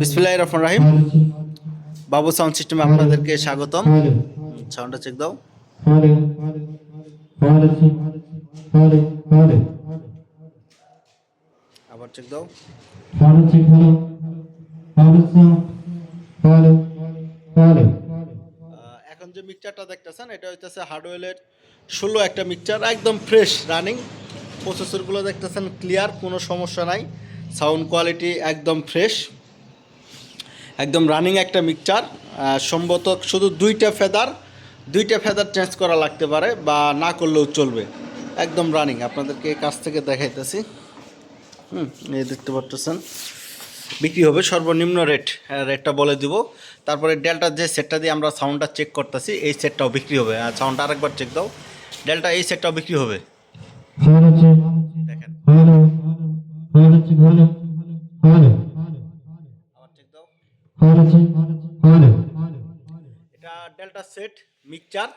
বিসমিল্লাহ রহমান রাহিম। বাবু সাউন্ড সিস্টেমে আপনাদেরকে স্বাগতম। সাউন্ডটা চেক দাও। আবার চেক দাও। এখন যে মিক্সচারটা দেখতেছেন এটা হইতেছে হার্ডওয়েলের ষোলো একটা মিক্সচার একদম ফ্রেশ রানিং প্রসেসরগুলো দেখতেছেন ক্লিয়ার কোনো সমস্যা নাই। সাউন্ড কোয়ালিটি একদম ফ্রেশ, একদম রানিং একটা মিক্সচার সম্ভবত শুধু দুইটা ফেদার দুইটা ফেদার চেঞ্জ করা লাগতে পারে বা না করলেও চলবে। একদম রানিং, আপনাদেরকে কাছ থেকে দেখাইতেছি। হুম, এই দেখতে পাচ্ছেন বিক্রি হবে সর্বনিম্ন রেট রেটটা বলে দিব। তারপরে ডেলটা যে সেটটা দিয়ে আমরা সাউন্ডটা চেক করতেছি, এই সেটটাও বিক্রি হবে। আর সাউন্ডটা আরেকবার চেক দাও। ডেলটা এই সেটটাও বিক্রি হবে। চেক দাও। হ্যালো এটা ডেল্টা সেট মিক্সচার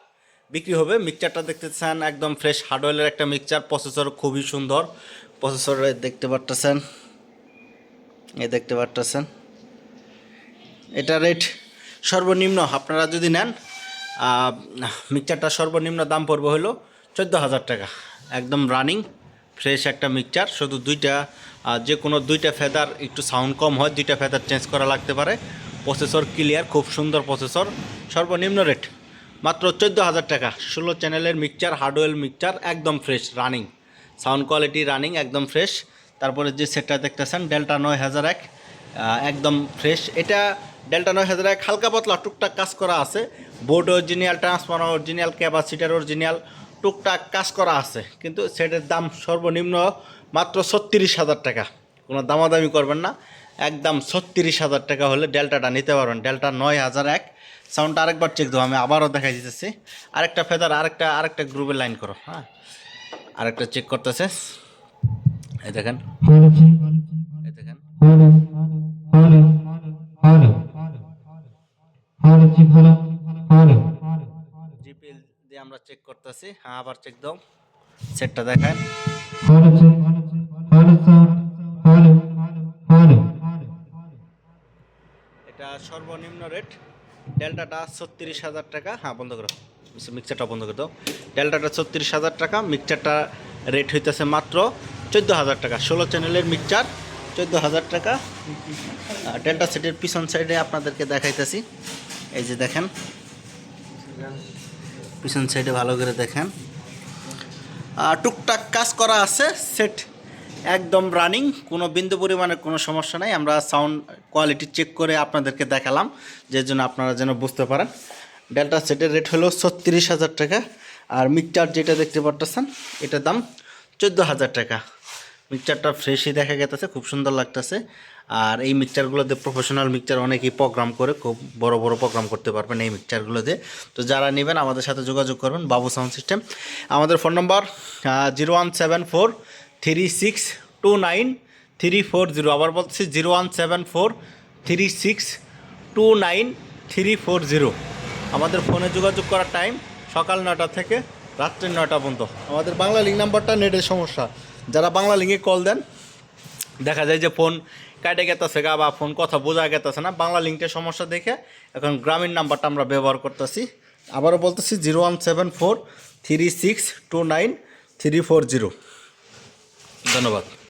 বিক্রি হবে। মিক্সচারটা দেখতে চান একদম ফ্রেশ হার্ডওয়েলের একটা মিক্সচার প্রসেসর খুবই সুন্দর। প্রসেসর দেখতে পারতেছেন। এ দেখতে পারতেছেন। এটা রেট সর্বনিম্ন আপনারা যদি নেন মিক্সচারটা সর্বনিম্ন দাম পড়বে হলো চোদ্দ হাজার টাকা। একদম রানিং ফ্রেশ একটা মিক্সচার, শুধু দুইটা যে কোনো দুইটা ফেদার একটু সাউন্ড কম হয়, দুইটা ফেদার চেঞ্জ করা লাগতে পারে। প্রসেসর ক্লিয়ার খুব সুন্দর প্রসেসর সর্বনিম্ন রেট মাত্র চোদ্দ হাজার টাকা। ষোলো চ্যানেলের মিক্সচার হার্ডওয়েল মিক্সচার, একদম fresh running sound quality running একদম ফ্রেশ তারপরে যে সেটটা দেখতেছেন ডেল্টা নয় হাজার এক একদম ফ্রেশ এটা ডেল্টা নয় হাজার এক হালকা পাতলা টুকটাক কাজ করা আছে। Board original transformer original capacitor original টুকটাক কাজ করা আছে কিন্তু সেটের দাম সর্বনিম্ন মাত্র ছত্রিশ হাজার টাকা কোনো দামাদামি করবেন না একদম ছত্রিশ হাজার টাকা হলে ডেল্টাটা নিতে পারবেন ডেল্টা নয় হাজার এক সাউন্ডটা আরেকবার চেক দেবো আমি আবারও দেখাই দিতেছি আরেকটা ফেদার আরেকটা আরেকটা গ্রুপের লাইন করো হ্যাঁ আরেকটা চেক করতেছে এই দেখেন এই দেখেন জিপিএল দিয়ে আমরা চেক করতেছি। হ্যাঁ আবার চেক দাও। সেটটা দেখান। এটা সর্বনিম্ন রেট ডেল্টাটা ছত্রিশ হাজার টাকা। হ্যাঁ বন্ধ করো। মিক্সারটা বন্ধ করে দাও। ডেল্টাটা ছত্রিশ হাজার টাকা। মিক্সারটা রেট হইতেছে মাত্র চোদ্দ হাজার টাকা। ষোলো চ্যানেলের মিক্সচার চোদ্দ হাজার টাকা। ডেল্টা সেটের পিছন সাইডে আপনাদেরকে দেখাইতেছি। এই যে দেখেন। পিছন সাইডে ভালো করে দেখেন। টুকটাক কাজ করা আছে সেট একদম রানিং কোনো বিন্দু পরিমাণে কোনো সমস্যা নাই। আমরা সাউন্ড কোয়ালিটি চেক করে আপনাদেরকে দেখালাম, যে জন্য আপনারা যেন বুঝতে পারেন। ডেল্টা সেটের রেট হলো ছত্রিশ হাজার টাকা, আর মিক্সচার যেটা দেখতে পারতেছেন, এটার দাম চোদ্দ হাজার টাকা। মিক্সচারটা ফ্রেশই দেখা গেতেছে, খুব সুন্দর লাগতেছে। আর এই মিক্সচারগুলোতে প্রফেশনাল মিক্সচার অনেকেই প্রোগ্রাম করে, খুব বড় বড় প্রোগ্রাম করতে পারবেন এই মিক্সচারগুলোতে তো যারা নেবেন, আমাদের সাথে যোগাযোগ করবেন, বাবু সাউন্ড সিস্টেম আমাদের phone number zero one seven four three six two nine three four zero আবার বলছি zero one seven four three six two nine three four zero আমাদের ফোনে যোগাযোগ করার টাইম সকাল নয়টা থেকে রাত্রি নটা পর্যন্ত। আমাদের বাংলা লিঙ্ক নাম্বারটা নেটের সমস্যা। যারা বাংলা লিঙ্কে কল দেন, দেখা যায় যে ফোন কাটে গেতেছে গা বা ফোন কথা বোঝা গেতেছে না। বাংলা লিঙ্কের সমস্যা দেখে এখন গ্রামীণ নাম্বারটা আমরা ব্যবহার করতেছি। আবারও বলতেছি zero one seven four three six two nine three four zero. ধন্যবাদ।